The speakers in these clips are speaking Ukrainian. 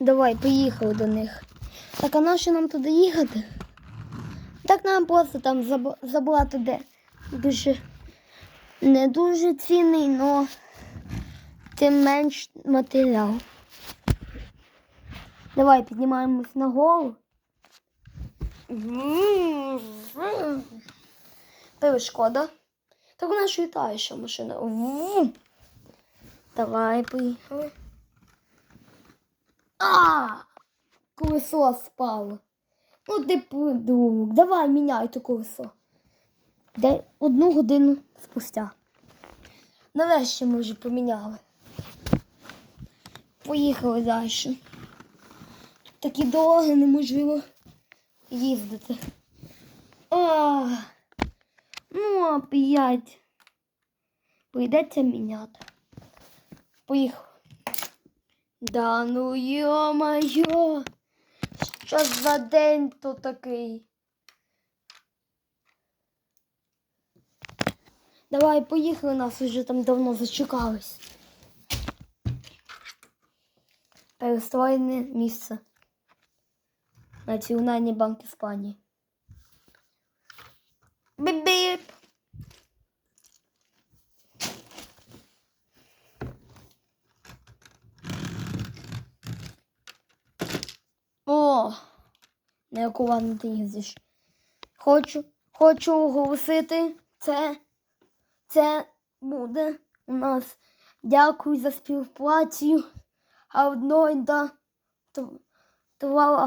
Давай, поїхали до них. Так, а на що нам туди їхати? Так нам просто там заб- забрати де дуже не дуже цінний, але тим менш матеріал. Давай піднімаємось на голову. Перешкода. Так вона ж літає, що машина. Давай, поїхали. А! Колесо спало. Ну, ти придурок. Давай міняй то колесо. Де одну годину спустя. Нарешті ми вже поміняли. Поїхали далі. Такі дороги неможливо їздити. А, ну, опять. Прийдеться міняти. Поїхали. Да ну йо-моє. Що за день то такий? Давай, поїхали, нас вже там давно зачекались. Перестроєне місце. Національний банк Іспанії. Біп-біп. На яку ванну ти їздиш. Хочу, хочу оголосити, це, це буде у нас. Дякую за співпрацю. А одної до товара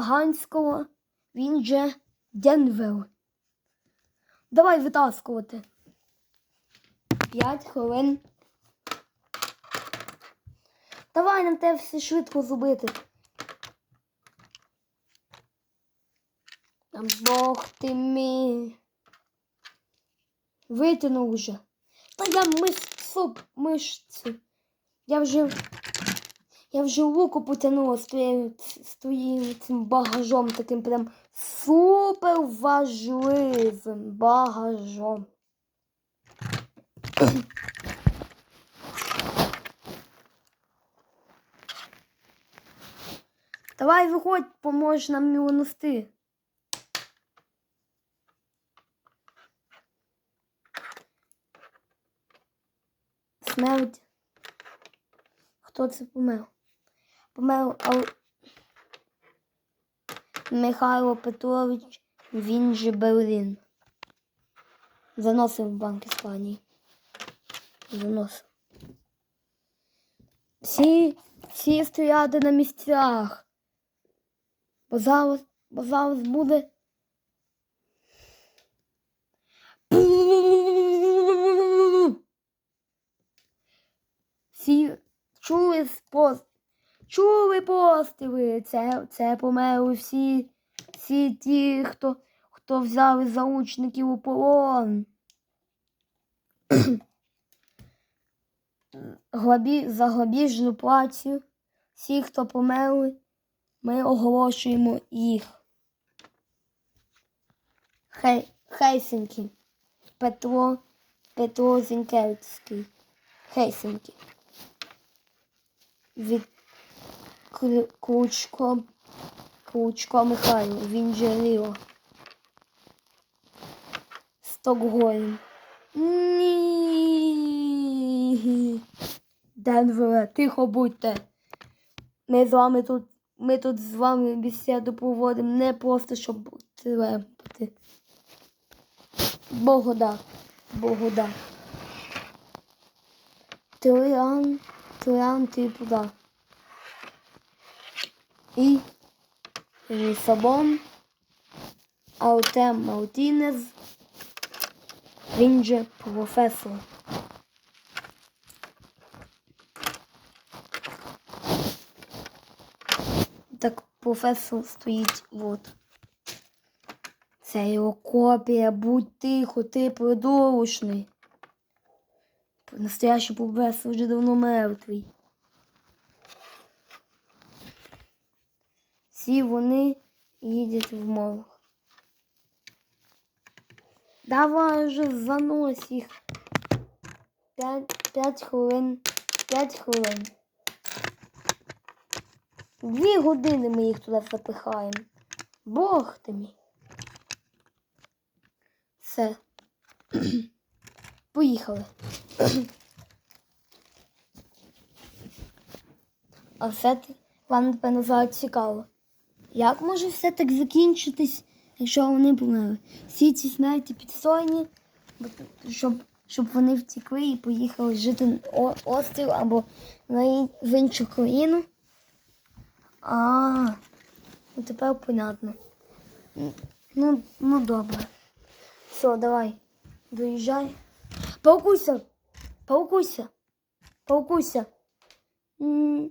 він же Денвер. Давай витаскувати. П'ять хвилин. Давай нам те все швидко зробити. Бог ти мій. Витягнув уже. Та я мисцу, мишцю. Я вже. Я вже луку потягнула з твоїм цим багажом таким прям супер важливим багажом. Давай виходь, поможеш нам його. Смерть. Хто це помер? Помер Ал... Михайло Петрович, він же Берлін. Заносив в банк Іспанії. Заносив. Всі, всі стояти на місцях. Бо зараз, бо зараз буде. Всі чули пост, чули постріли. Це, це померли всі, всі ті, хто, хто взяли заручників у полон. Глабі, за глобіжну працю. Всі, хто померли, ми оголошуємо їх. Хей, Хейсінкі. Петро, Петро Зінкевський. Хейсінкі. Від Кру- Кручко, Кручко Михайло, він же Ріо. Стокгольм. Ні. Денвере, тихо будьте. Ми з вами тут, ми тут з вами бесіду проводимо не просто, щоб трепати. Богода. Богода. Троян, Троян Трипуда. І Лісабон, Артем Мартінез, він же професор. Так професор стоїть от. Це його копія, будь тихо, ти придурочний. Настоящий професор вже давно мертвий. Всі вони їдуть в морг. Давай вже занось їх. П'ять, п'ять хвилин. П'ять хвилин. Дві години ми їх туди запихаємо. Бог ти мій. Все. Поїхали. А все вам, напевно, цікаво. Як може все так закінчитись, якщо вони померли? Всі ці смерті підстойні, бо- щоб, щоб вони втекли і поїхали жити на острів або на в іншу країну. А, ну тепер понятно. Ну, ну добре. Все, давай. Доїжджай. Паукуйся! Паукуйся! Паукуйся! Ні.